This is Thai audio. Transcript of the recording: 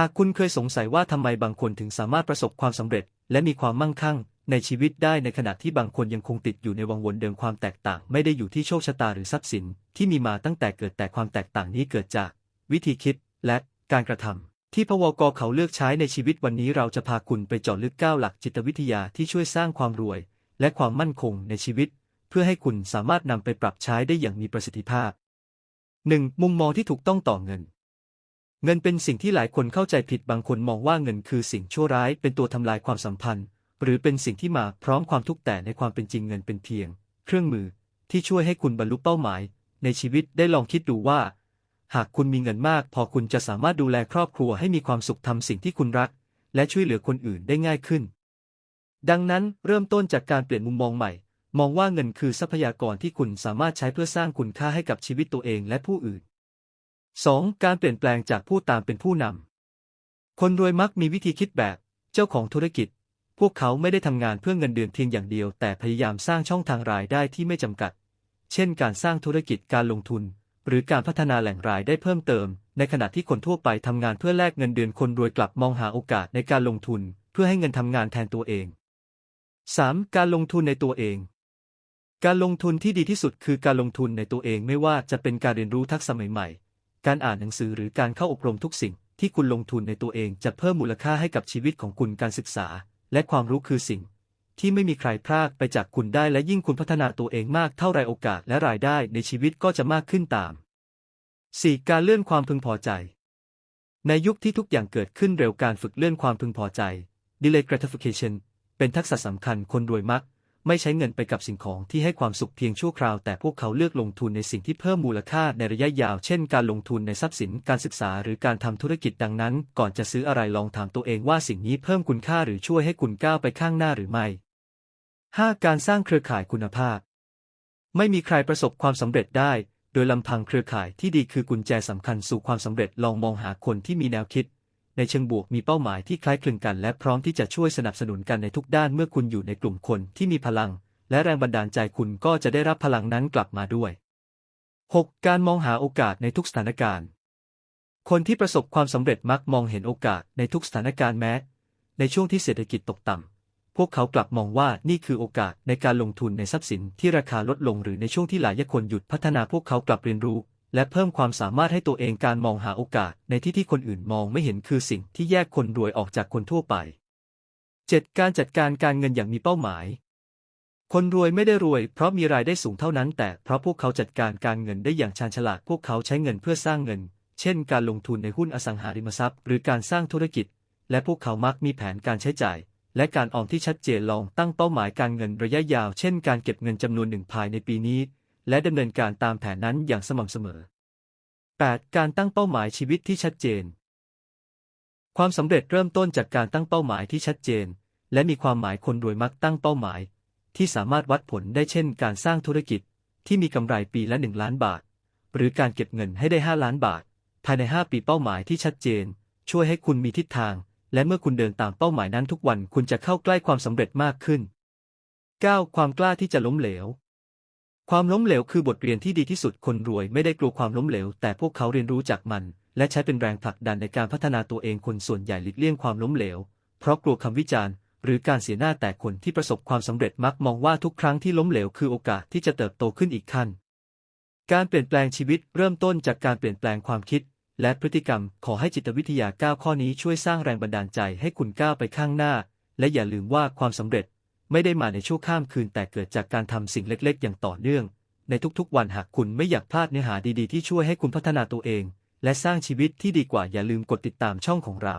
หากคุณเคยสงสัยว่าทำไมบางคนถึงสามารถประสบความสำเร็จ และมีความมั่งคั่ง ในชีวิตได้ในขณะที่บางคนยังคงติดอยู่ในวังวนเดิมความแตกต่าง ไม่ได้อยู่ที่โชคชะตาหรือทรัพย์สิน ที่มีมาตั้งแต่เกิดแต่ความแตกต่างนี้เกิดจาก วิธีคิดและการกระทำที่พวกเขาเลือกใช้ในชีวิตวันนี้เราจะพาคุณไปเจาะลึกก้าวหลักจิตวิทยาที่ช่วยสร้างความรวย และความมั่นคงในชีวิต เพื่อให้คุณสามารถนำไปปรับใช้ได้อย่างมีประสิทธิภาพ 1. มุมมองที่ถูกต้องต่อเงิน เงินเป็นสิ่งที่หลายคนเข้าใจผิดบางคนมองว่าเงินคือสิ่งชั่วร้ายเป็นตัวทำลายความสัมพันธ์ หรือเป็นสิ่งที่มาพร้อมความทุกข์แต่ในความเป็นจริงเงินเป็นเพียง เครื่องมือที่ช่วยให้คุณบรรลุเป้าหมาย ในชีวิตได้ลองคิดดูว่า หากคุณมีเงินมาก พอคุณจะสามารถดูแลครอบครัวให้มีความสุขทำสิ่งที่คุณรัก และช่วยเหลือคนอื่นได้ง่ายขึ้น ดังนั้นเริ่มต้นจากการเปลี่ยนมุมมองใหม่ มองว่าเงินคือทรัพยากรที่คุณสามารถใช้เพื่อสร้างคุณค่าให้กับชีวิตตัวเองและผู้อื่น 2. การเปลี่ยนแปลงจากผู้ตามเป็นผู้นำ คนรวยมักมีวิธีคิดแบบเจ้าของธุรกิจ พวกเขาไม่ได้ทำงานเพื่อเงินเดือนเพียงอย่างเดียว แต่พยายามสร้างช่องทางรายได้ที่ไม่จำกัด เช่น การสร้างธุรกิจการลงทุน หรือการพัฒนาแหล่งรายได้เพิ่มเติม ในขณะที่คนทั่วไปทำงานเพื่อแลกเงินเดือนคนรวยกลับมองหาโอกาสในการลงทุน เพื่อให้เงินทำงานแทนตัวเอง 3. การลงทุนในตัวเองการลงทุนที่ดีที่สุดคือการลงทุนในตัวเองไม่ว่าจะเป็นการเรียนรู้ทักษะใหม่ การอ่านหนังสือหรือการเข้าอบรมทุกสิ่งที่คุณลงทุนในตัวเองจะเพิ่มมูลค่าให้กับชีวิตของคุณการศึกษา และความรู้คือสิ่ง ที่ไม่มีใครพรากไปจากคุณได้และยิ่งคุณพัฒนาตัวเองมากเท่าไรโอกาสและรายได้ในชีวิตก็จะมากขึ้นตาม 4. การเลื่อนความพึงพอใจ ในยุคที่ทุกอย่างเกิดขึ้นเร็วการฝึกเลื่อนความพึงพอใจ delay gratification เป็นทักษะสำคัญคนรวยมัก ไม่ใช้เงินไปกับสิ่งของที่ให้ความสุขเพียงชั่วคราว แต่พวกเขาเลือกลงทุนในสิ่งที่เพิ่มมูลค่าในระยะยาว เช่น การลงทุนในทรัพย์สินการศึกษาหรือการทำธุรกิจดังนั้น ก่อนจะซื้ออะไรลองถามตัวเองว่าสิ่งนี้เพิ่มคุณค่าหรือช่วยให้คุณก้าวไปข้างหน้าหรือไม่ 5. การสร้างเครือข่ายคุณภาพ ไม่มีใครประสบความสำเร็จได้ โดยลำพังเครือข่ายที่ดีคือกุญแจสำคัญสู่ความสำเร็จลองมองหาคนที่มีแนวคิด ในเชิงบวกมีเป้าหมายที่คล้ายคลึงกัน และพร้อมที่จะช่วยสนับสนุนกันในทุกด้านเมื่อคุณอยู่ในกลุ่มคนที่มีพลัง และแรงบันดาลใจคุณก็จะได้รับพลังนั้นกลับมาด้วย 6. การมองหาโอกาสในทุกสถานการณ์ คนที่ประสบความสำเร็จมักมองเห็นโอกาสในทุกสถานการณ์แม้ ในช่วงที่เศรษฐกิจตกต่ำ พวกเขากลับมองว่านี่คือโอกาสในการลงทุนในทรัพย์สินที่ราคาลดลงหรือในช่วงที่หลายคนหยุดพัฒนาพวกเขากลับเรียนรู้ และเพิ่มความสามารถให้ตัวเองการมองหาโอกาสในที่ที่คนอื่นมองไม่เห็นคือสิ่งที่แยกคนรวยออกจากคนทั่วไป 7. การจัดการการเงินอย่างมีเป้าหมาย คนรวยไม่ได้รวยเพราะมีรายได้สูงเท่านั้น แต่เพราะพวกเขาจัดการการเงินได้อย่างชาญฉลาดพวกเขาใช้เงินเพื่อสร้างเงิน เช่น การลงทุนในหุ้นอสังหาริมทรัพย์ หรือการสร้างธุรกิจ และพวกเขามักมีแผนการใช้จ่าย และการออมที่ชัดเจนลองตั้งเป้าหมายการเงินระยะยาว เช่น การเก็บเงินจำนวนหนึ่งภายในปีนี้ และดำเนินการตามแผนนั้นอย่างสม่ำเสมอ 8. การตั้งเป้าหมายชีวิตที่ชัดเจน ความสำเร็จเริ่มต้นจากการตั้งเป้าหมายที่ชัดเจน และมีความหมายคนรวยมักตั้งเป้าหมาย ที่สามารถวัดผลได้เช่น การสร้างธุรกิจที่มีกำไรปีละ 1 ล้านบาท หรือการเก็บเงินให้ได้ 5 ล้านบาท ภายใน 5 ปีเป้าหมายที่ชัดเจน ช่วยให้คุณมีทิศทาง และเมื่อคุณเดินตามเป้าหมายนั้นทุกวันคุณจะเข้าใกล้ความสำเร็จมากขึ้น 9. ความกล้าที่จะล้มเหลว ความล้มเหลวคือบทเรียนที่ดีที่สุดคนรวยไม่ได้กลัวความล้มเหลว แต่พวกเขาเรียนรู้จากมัน และใช้เป็นแรงผลักดันในการพัฒนาตัวเองคนส่วนใหญ่หลีกเลี่ยงความล้มเหลว เพราะกลัวคำวิจารณ์ หรือการเสียหน้าแต่คนที่ประสบความสำเร็จมักมองว่าทุกครั้งที่ล้มเหลวคือโอกาสที่จะเติบโตขึ้นอีกขั้น การเปลี่ยนแปลงชีวิตเริ่มต้นจากการเปลี่ยนแปลงความคิด และพฤติกรรมขอให้จิตวิทยาก้าข้อนี้ช่วยสร้างแรงบันดาลใจให้คุณก้าวไปข้างหน้า และอย่าลืมว่าความสำเร็จ ไม่ได้มาในชั่วข้ามคืนแต่เกิดจากการทำสิ่งเล็กๆ อย่างต่อเนื่อง ในทุกๆ วันหากคุณไม่อยากพลาดเนื้อหาดีๆ ที่ช่วยให้คุณพัฒนาตัวเอง และสร้างชีวิตที่ดีกว่าอย่าลืมกดติดตามช่องของเรา